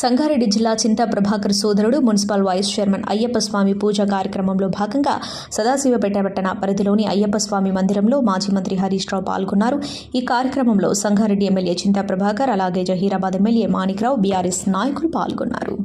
సంగారెడ్డి జిల్లా చింతా ప్రభాకర్ సోదరుడు municipal vice chairman Ayyappa Swamy పూజ కార్యక్రమంలో భాగంగా సదాశివపేట పట్టణ పరిధిలోని అయ్యప్ప స్వామి మందిరంలో మాజీ మంత్రి హరీష్ రావు పాల్గొన్నారు. ఈ కార్యక్రమంలో సంగారెడ్డి ఎమ్మెల్యే చింతా ప్రభాకర్ అలాగే జహీరాబాద్ ఎమ్మెల్యే మాణిక్రావు బీఆర్ఎస్ నాయకులు పాల్గొన్నారు.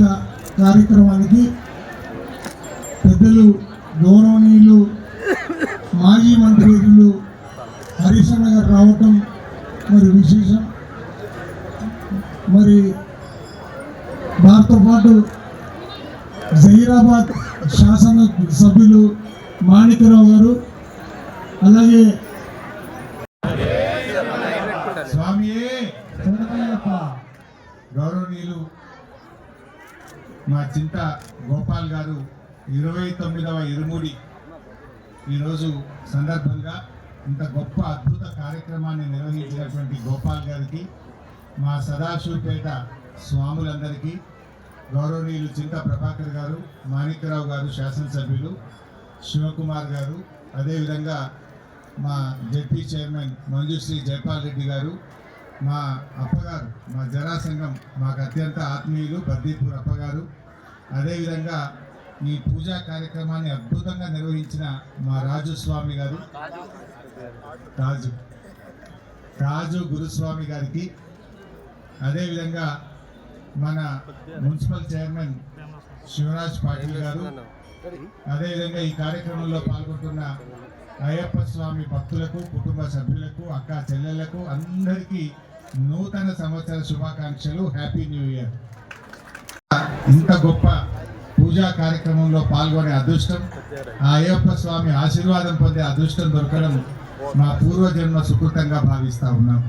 పూజ కార్యక్రమానికి పెద్దలు గౌరవనీయులు మాజీ మంత్రులు హరీష్ గారు రావటం మరి విశేషం. మరి వారితో పాటు జహీరాబాద్ శాసన సభ్యులు మాణికరావు గారు అలాగే స్వామియే గౌరవనీయులు మా చింత గోపాల్ గారు ఇరవై తొమ్మిదవ ఇరుముడి ఈరోజు సందర్భంగా ఇంత గొప్ప అద్భుత కార్యక్రమాన్ని నిర్వహించినటువంటి గోపాల్ గారికి మా సదాశివపేట స్వాములందరికీ గౌరవనీయులు చింత ప్రభాకర్ గారు మాణిక్యరావు గారు శాసనసభ్యులు శివకుమార్ గారు అదేవిధంగా మా జడ్పీ చైర్మన్ మంజుశ్రీ జైపాల్ రెడ్డి గారు మా అప్పగారు మా జరాసంఘం మాకు అత్యంత ఆత్మీయులు బద్దీపూర్ అప్పగారు. అదేవిధంగా ఈ పూజా కార్యక్రమాన్ని అద్భుతంగా నిర్వహించిన మా రాజు స్వామి గారు. రాజు. రాజు గురుస్వామి గారికి. అదేవిధంగా మన మున్సిపల్ చైర్మన్ శివరాజ్ పాటిల్ గారు. అదేవిధంగా ఈ కార్యక్రమంలో పాల్గొంటున్న అయ్యప్ప స్వామి భక్తులకు కుటుంబ సభ్యులకు అక్క చెల్లెళ్ళకు అందరికీ నూతన సంవత్సర శుభాకాంక్షలు. హ్యాపీ న్యూ ఇయర్ ఇంత గొప్ప పూజా కార్యక్రమంలో పాల్గొనే అదృష్టం ఆ అయ్యప్ప స్వామి ఆశీర్వాదం పొందే అదృష్టం దొరకడం మా పూర్వజన్మ సుకృతంగా భావిస్తూ ఉన్నాం.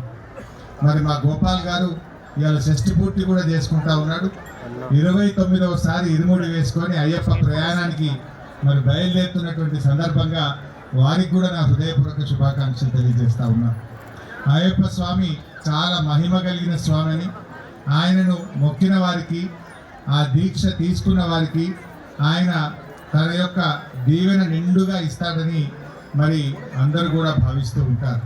మరి మా గోపాల్ గారు ఇవాళ షష్ఠి పూర్తి కూడా చేసుకుంటా ఉన్నాడు. ఇరవై తొమ్మిదవసారి ఇరుముడి వేసుకొని అయ్యప్ప ప్రయాణానికి మరి బయలుదేరుతున్నటువంటి సందర్భంగా వారికి కూడా నా హృదయపూర్వక శుభాకాంక్షలు తెలియజేస్తా ఉన్నా. అయ్యప్ప స్వామి చాలా మహిమ కలిగిన స్వామిని. ఆయనను మొక్కిన వారికి ఆ దీక్ష తీసుకున్న వారికి ఆయన తన యొక్క దీవెన నిండుగా ఇస్తాడని మరి అందరూ కూడా భావిస్తూ ఉంటారు.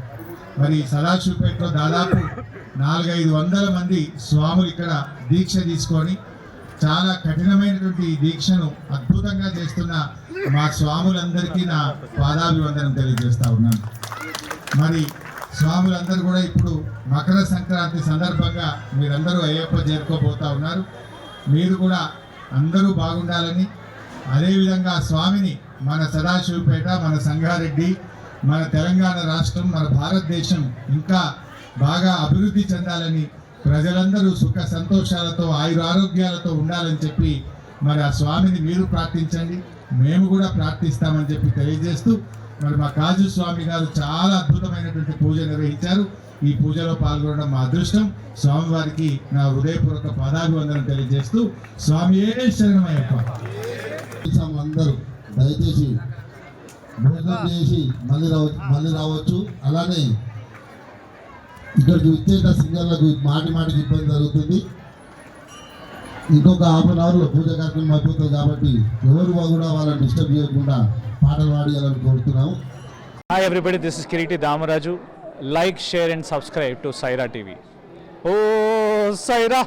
మరి సదాశివపేటలో దాదాపు నాలుగైదు వందల మంది స్వాములు ఇక్కడ దీక్ష తీసుకొని చాలా కఠినమైనటువంటి దీక్షను అద్భుతంగా చేస్తున్న మా స్వాములందరికీ నా పాదాభివందనం తెలియజేస్తా ఉన్నాను. మరి స్వాములందరూ కూడా ఇప్పుడు మకర సంక్రాంతి సందర్భంగా మీరందరూ అయ్యప్ప చేరుకోబోతా ఉన్నారు. మీరు కూడా అందరూ బాగుండాలని అదేవిధంగా స్వామిని మన సదాశివపేట మన సంగారెడ్డి మన తెలంగాణ రాష్ట్రం మన భారతదేశం ఇంకా బాగా అభివృద్ధి చెందాలని ప్రజలందరూ సుఖ సంతోషాలతో ఆయుర ఆరోగ్యాలతో ఉండాలని చెప్పి మరి ఆ స్వామిని మీరు ప్రార్థించండి. మేము కూడా ప్రార్థిస్తామని చెప్పి తెలియజేస్తూ మరి మా కాజు స్వామి గారు చాలా అద్భుతమైనటువంటి పూజ నిర్వహించారు. ఈ పూజలో పాల్గొనడం మా అదృష్టం. స్వామివారికి నా హృదయపూర్వక పాదాభివందనం తెలియజేస్తూ స్వామి ఏ శరణమయ్యప్ప. అందరూ దయచేసి భోజనం చేసి మళ్ళీ రావచ్చు మళ్ళీ రావచ్చు. అలానే ఇక్కడికి విచ్చేట సింగర్లకు మాటి మాటికి ఇబ్బంది జరుగుతుంది. ఇంకొక హాఫ్ అన్ అవర్లో పూజ కార్యక్రమం అయిపోతుంది కాబట్టి ఎవరు కూడా వాళ్ళని డిస్టర్బ్ చేయకుండా పాటలు పాడేయాలని కోరుతున్నాము. Hi everybody this is Kireeti Damaraju like share and subscribe to Saira TV oh Sye Raa